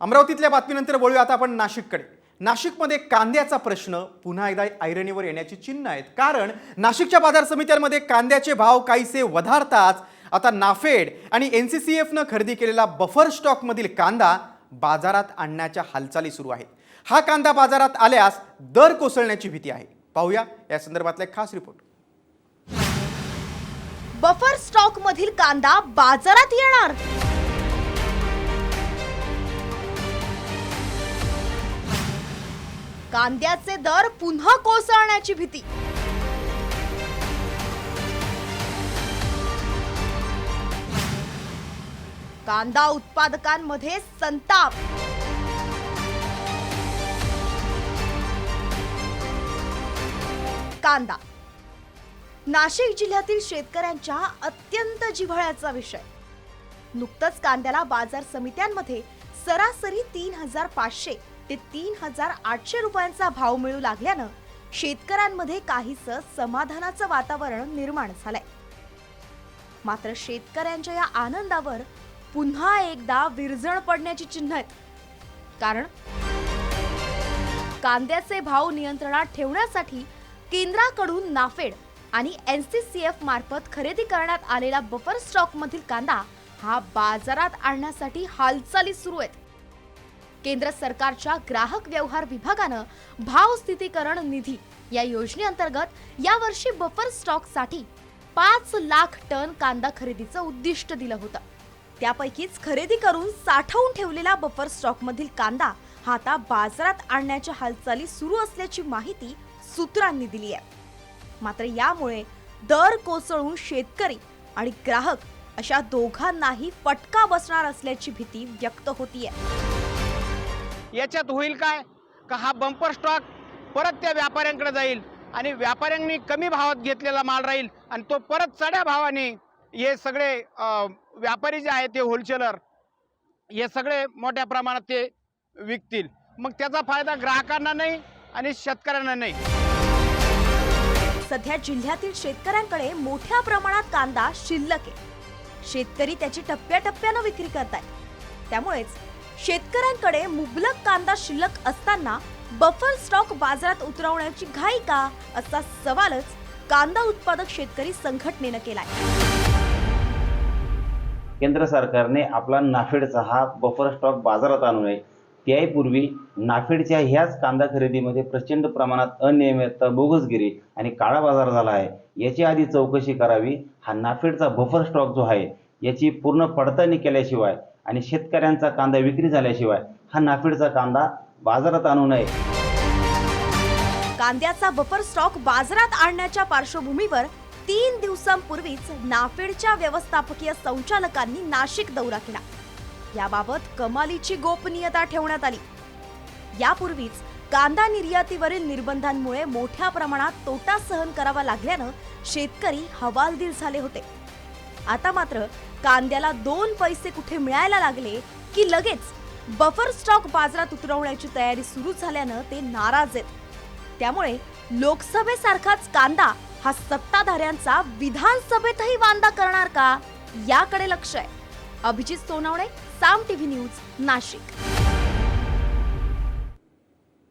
अमरावतीतल्या बातमीनंतर वळूया आता आपण नाशिककडे. नाशिकमध्ये कांद्याचा प्रश्न पुन्हा एकदा ऐरणीवर येण्याची चिन्ह आहेत. कारण नाशिकच्या बाजार समित्यांमध्ये कांद्याचे भाव काहीसे वधारताच आता नाफेड आणि एन सी सी एफनं खरेदी केलेला बफर स्टॉकमधील कांदा बाजारात आणण्याच्या हालचाली सुरू आहेत. हा कांदा बाजारात आल्यास दर कोसळण्याची भीती आहे. पाहूया या संदर्भातला एक खास रिपोर्ट. बफर स्टॉकमधील कांदा बाजारात येणार? कांद्याचे दर पुन्हा कोसळण्याची भीती. कांदा उत्पादकांमध्ये संताप. कांदा. नाशिक जिल्ह्यातील शेतकऱ्यांच्या अत्यंत जिव्हाळ्याचा विषय. नुकतंच कांद्याला बाजार समित्यांमध्ये सरासरी तीन हजार पाचशे ते तीन हजार आठशे रुपयांचा भाव मिळू लागल्यानं शेतकऱ्यांमध्ये काहीस समाधानाचं वातावरण निर्माण झालंय. मात्र शेतकऱ्यांच्या या आनंदावर पुन्हा एकदा विरजण पडण्याची चिन्ह आहेत. कारण कांद्याचे भाव नियंत्रणात ठेवण्यासाठी केंद्राकडून नाफेड आणि एन सी सी एफ मार्फत खरेदी करण्यात आलेला बफर स्टॉक मधील कांदा हा बाजारात आणण्यासाठी हालचाली सुरू आहेत. केंद्र सरकारच्या ग्राहक व्यवहार विभागानं भाव स्थितीकरण निधी या योजनेअंतर्गत यावर्षी बफर स्टॉकसाठी पाच लाख टन कांदा खरेदीचं उद्दिष्ट दिलं होतं. त्यापैकीच खरेदी करून साठवून ठेवलेला बफर स्टॉकमधील कांदा हा आता बाजारात आणण्याच्या हालचाली सुरू असल्याची माहिती सूत्रांनी दिली आहे. मात्र यामुळे दर कोसळून शेतकरी आणि ग्राहक अशा दोघांनाही फटका बसणार असल्याची भीती व्यक्त होतीये. याच्यात होईल काय? का हा बंपर स्टॉक परत त्या व्यापाऱ्यांकडे जाईल आणि व्यापाऱ्यांनी कमी भावात घेतलेला माल राहील आणि तो परत चढ्या भावाने हे सगळे व्यापारी जे आहेत ते होलसेलर हे सगळे मोठ्या प्रमाणात ते विकतील. मग त्याचा फायदा ग्राहकांना नाही आणि शेतकऱ्यांना नाही. सध्या जिल्ह्यातील शेतकऱ्यांकडे मोठ्या प्रमाणात कांदा शिल्लक आहे. शेतकरी त्याची टप्प्याटप्प्यानं विक्री करतायत. त्यामुळेच शेतकऱ्यांकडे मुबलक कांदा शिल्लक असताना बफर स्टॉक बाजारात उतरवण्याची घाई का असा सवालच कांदा उत्पादक शेतकरी संघटनेनं केलाय. केंद्र सरकारने आपला नाफेडचा हा बफर स्टॉक बाजारात आणू नये त्याहीपूर्वी नाफेडच्या ह्याच कांदा खरेदीमध्ये प्रचंड प्रमाणात अनियमितता बोगसगिरी आणि काळा बाजार झाला आहे. याची आधी चौकशी करावी हा नाफेडचा बफर स्टॉक जो आहे याची पूर्ण पडताळणी केल्याशिवाय आणि शेतकऱ्यांचा कांदा विक्री झाल्याशिवाय हा नाफेडचा कांदा बाजारात आणू नये. कांद्याचा बफर स्टॉक बाजारात आणण्याच्या पार्श्वभूमीवर तीन दिवसांपूर्वीच नाफेडच्या व्यवस्थापकीय संचालकांनी नाशिक दौरा केला. याबाबत कमालीची गोपनीयता ठेवण्यात आली. यापूर्वीच कांदा निर्यातीवरील निर्बंधांमुळे मोठ्या प्रमाणात तोटा सहन करावा लागल्यानं शेतकरी हवालदिल झाले होते. आता मात्र कांद्याला दोन पैसे कुठे मिळायला लागले की लगेच बफर स्टॉक बाजारात उतरवण्याची तयारी सुरू झाल्यानं ते नाराज आहेत. त्यामुळे लोकसभेसारखाच कांदा हा सत्ताधाऱ्यांचा विधानसभेतही वांदा करणार का? याकडे लक्ष आहे. Abhijit Sonawane Saam TV news Nashik.